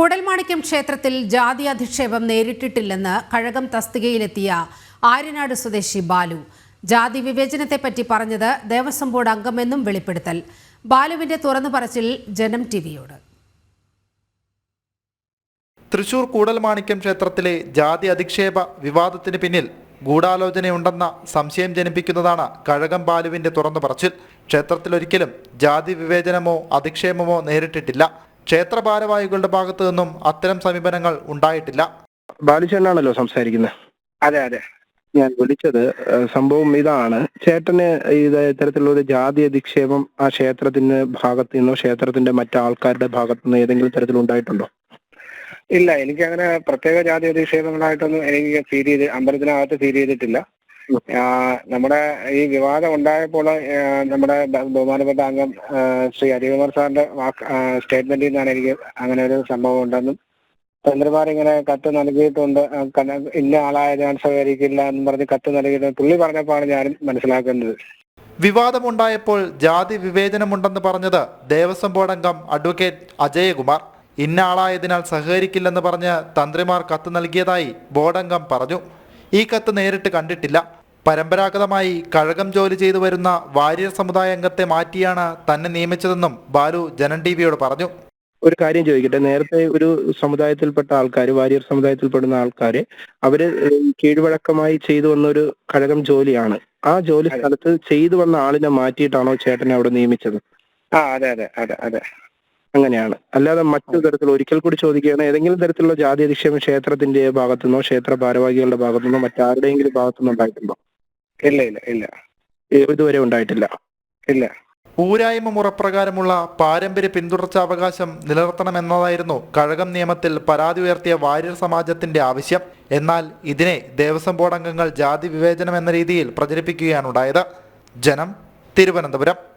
കൂടൽമാണിക്യം ക്ഷേത്രത്തിൽ ജാതി അധിക്ഷേപം നേരിട്ടിട്ടില്ലെന്ന് കഴകം തസ്തികയിലെത്തിയ ആര്യനാട് സ്വദേശി ബാലു. ജാതി വിവേചനത്തെപ്പറ്റി പറഞ്ഞത് ദേവസ്വം ബോർഡ് അംഗമെന്നും വെളിപ്പെടുത്തൽ. ബാലുവിന്റെ തുറന്നു പറച്ചിൽ ജനം ടിവിയോട്. തൃശൂർ കൂടൽമാണിക്യം ക്ഷേത്രത്തിലെ ജാതി അധിക്ഷേപ വിവാദത്തിന് പിന്നിൽ ഗൂഢാലോചനയുണ്ടെന്ന സംശയം ജനിപ്പിക്കുന്നതാണ് കഴകം ബാലുവിന്റെ തുറന്നു പറച്ചിൽ. ക്ഷേത്രത്തിലൊരിക്കലും ജാതി വിവേചനമോ അധിക്ഷേപമോ നേരിട്ടിട്ടില്ല. ക്ഷേത്ര ഭാരവാഹികളുടെ ഭാഗത്തു നിന്നും അത്തരം സമീപനങ്ങൾ ഉണ്ടായിട്ടില്ല. ബാലുചേട്ടനാണല്ലോ സംസാരിക്കുന്നത്. അതെ അതെ. ഞാൻ വിളിച്ചത് സംഭവം ഇതാണ്. ചേട്ടന് ഇത് ഇത്തരത്തിലുള്ള ഒരു ജാതി അധിക്ഷേപം ആ ക്ഷേത്രത്തിന്റെ ഭാഗത്തു നിന്നോ ക്ഷേത്രത്തിന്റെ മറ്റാൾക്കാരുടെ ഭാഗത്തു നിന്നോ ഏതെങ്കിലും തരത്തിൽ ഉണ്ടായിട്ടുണ്ടോ? ഇല്ല എനിക്ക് അങ്ങനെ പ്രത്യേക ജാതി അധിക്ഷേപങ്ങളായിട്ടൊന്നും എനിക്ക് ഫീൽ ചെയ്ത് അമ്പലത്തിനകത്ത് ഫീൽ ചെയ്തിട്ടില്ല. നമ്മുടെ ഈ വിവാദം ഉണ്ടായപ്പോൾ നമ്മുടെ ബഹുമാനപ്പെട്ട അംഗം ശ്രീ ഹരികുമാർ സാറിന്റെ വാക്ക് സ്റ്റേറ്റ്മെന്റിൽ നിന്നാണ് എനിക്ക് അങ്ങനെ ഒരു സംഭവം ഉണ്ടെന്നും തന്ത്രിമാർ ഇങ്ങനെ കത്ത് നൽകിയിട്ടുണ്ട് ഇന്ന ആളായ ഞാൻ സഹകരിക്കില്ല എന്ന് പറഞ്ഞ് കത്ത് നൽകിയിട്ടുണ്ട്. പുള്ളി പറഞ്ഞപ്പോഴാണ് ഞാനും മനസ്സിലാക്കുന്നത്. വിവാദമുണ്ടായപ്പോൾ ജാതി വിവേചനമുണ്ടെന്ന് പറഞ്ഞത് ദേവസ്വം ബോർഡ് അംഗം അഡ്വക്കേറ്റ് അജയകുമാർ. ഇന്ന ആളായതിനാൽ സഹകരിക്കില്ലെന്ന് പറഞ്ഞ് തന്ത്രിമാർ കത്ത് നൽകിയതായി ബോർഡ് അംഗം പറഞ്ഞു. ഈ കത്ത് നേരിട്ട് കണ്ടിട്ടില്ല. പരമ്പരാഗതമായി കഴകം ജോലി ചെയ്തു വരുന്ന വാര്യർ സമുദായ അംഗത്തെ മാറ്റിയാണ് തന്നെ നിയമിച്ചതെന്നും ബാലു ജനൻ ടി വിയോട് പറഞ്ഞു. ഒരു കാര്യം ചോദിക്കട്ടെ. നേരത്തെ ഒരു സമുദായത്തിൽപ്പെട്ട ആൾക്കാർ വാര്യർ സമുദായത്തിൽപ്പെടുന്ന ആൾക്കാര് അവർ കീഴ്വഴക്കമായി ചെയ്തു വന്ന ഒരു കഴകം ജോലിയാണ്. ആ ജോലി സ്ഥലത്ത് ചെയ്തു വന്ന ആളിനെ മാറ്റിയിട്ടാണോ ചേട്ടനെ അവിടെ നിയമിച്ചത്? ആ അതെ അതെ അതെ അതെ. അങ്ങനെയാണ്. അല്ലാതെ മറ്റു തരത്തിൽ ഒരിക്കൽ കൂടി ചോദിക്കുകയാണ് ഏതെങ്കിലും തരത്തിലുള്ള ജാതി അധിക്ഷേപം ക്ഷേത്രത്തിന്റെ ഭാഗത്തുനിന്നോ ക്ഷേത്ര ഭാരവാഹികളുടെ ഭാഗത്തുനിന്നോ മറ്റാരുടെയെങ്കിലും ഭാഗത്തുനിന്നോ ഉണ്ടായിട്ടുണ്ടോ? ഇല്ല ഇല്ല ഇല്ല. ഇതുവരെ ഉണ്ടായിട്ടില്ല. ഇല്ല. ഊരായ്മ മുറപ്രകാരമുള്ള പാരമ്പര്യ പിന്തുടർച്ചാവകാശം നിലനിർത്തണമെന്നതായിരുന്നു കഴകം നിയമത്തിൽ പരാതി ഉയർത്തിയ വാര്യർ സമാജത്തിന്റെ ആവശ്യം. എന്നാൽ ഇതിനെ ദേവസ്വം ബോർഡ് അംഗങ്ങൾ ജാതി വിവേചനം എന്ന രീതിയിൽ പ്രചരിപ്പിക്കുകയാണുണ്ടായത്. ജനം തിരുവനന്തപുരം.